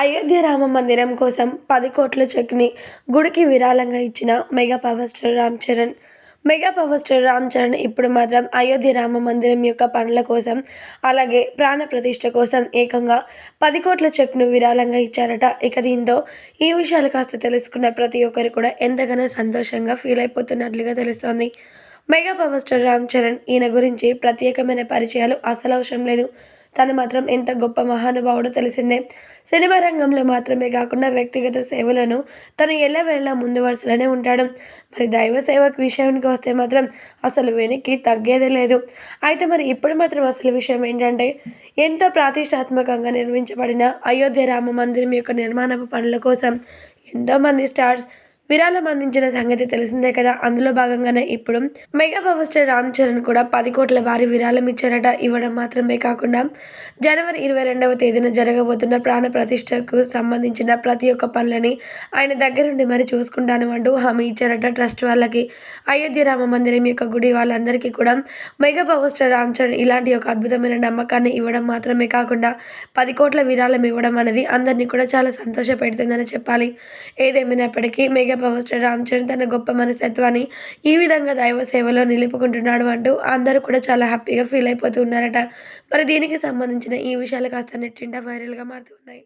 అయోధ్య రామ మందిరం కోసం పది కోట్ల చెక్ని గుడికి విరాళంగా ఇచ్చిన mega power star Ram Charan. Mega power star Ram Charan ఇప్పుడు మాత్రం అయోధ్య రామ మందిరం యొక్క పనుల కోసం అలాగే ప్రాణ ప్రతిష్ట కోసం ఏకంగా పది కోట్ల చెక్ను విరాళంగా ఇచ్చారట. ఇక దీంతో ఈ విషయాలు కాస్త తెలుసుకున్న ప్రతి ఒక్కరు కూడా ఎంతగానో సంతోషంగా ఫీల్ అయిపోతున్నట్లుగా తెలుస్తోంది. Mega power star Ram Charan ఈయన గురించి ప్రత్యేకమైన పరిచయాలు అసలు అవసరం లేదు. తను మాత్రం ఎంత గొప్ప మహానుభావుడో తెలిసిందే. సినిమా రంగంలో మాత్రమే కాకుండా వ్యక్తిగత సేవలను తను ఎల్లవేళలా ముందు వరుసలోనే ఉంటాడు. మరి దైవ సేవకు విషయానికి వస్తే మాత్రం అసలు వెనక్కి తగ్గేదే లేదు. అయితే మరి ఇప్పుడు మాత్రం అసలు విషయం ఏంటంటే ఎంతో ప్రతిష్టాత్మకంగా నిర్మించబడిన అయోధ్య రామ మందిరం యొక్క నిర్మాణపు పనుల కోసం ఎంతోమంది స్టార్స్ విరాళం అందించిన సంగతి తెలిసిందే కదా. అందులో భాగంగానే ఇప్పుడు mega power star Ram Charan కూడా పది కోట్ల భారీ విరాళం ఇచ్చారట. ఇవ్వడం మాత్రమే కాకుండా జనవరి ఇరవై రెండవ తేదీన జరగబోతున్న ప్రాణ ప్రతిష్టకు సంబంధించిన ప్రతి ఒక్క పనులని ఆయన దగ్గరుండి మరి చూసుకుంటాను అంటూ హామీ ఇచ్చారట ట్రస్ట్ వాళ్ళకి. అయోధ్య రామ మందిరం యొక్క గుడి వాళ్ళందరికీ కూడా mega power star Ram Charan ఇలాంటి ఒక అద్భుతమైన నమ్మకాన్ని ఇవ్వడం మాత్రమే కాకుండా పది కోట్ల విరాళం ఇవ్వడం అనేది అందరినీ కూడా చాలా సంతోషపెడుతుందని చెప్పాలి. ఏదేమైనప్పటికీ మెగా పవర్ రామ్ చరణ్ తన గొప్ప మనస్తత్వాన్ని ఈ విధంగా దైవ సేవలో నిలుపుకుంటున్నాడు అంటూ అందరూ కూడా చాలా హ్యాపీగా ఫీల్ అయిపోతూ ఉన్నారట. మరి దీనికి సంబంధించిన ఈ విషయాలు కాస్త నెట్టింట వైరల్గా మారుతున్నాయి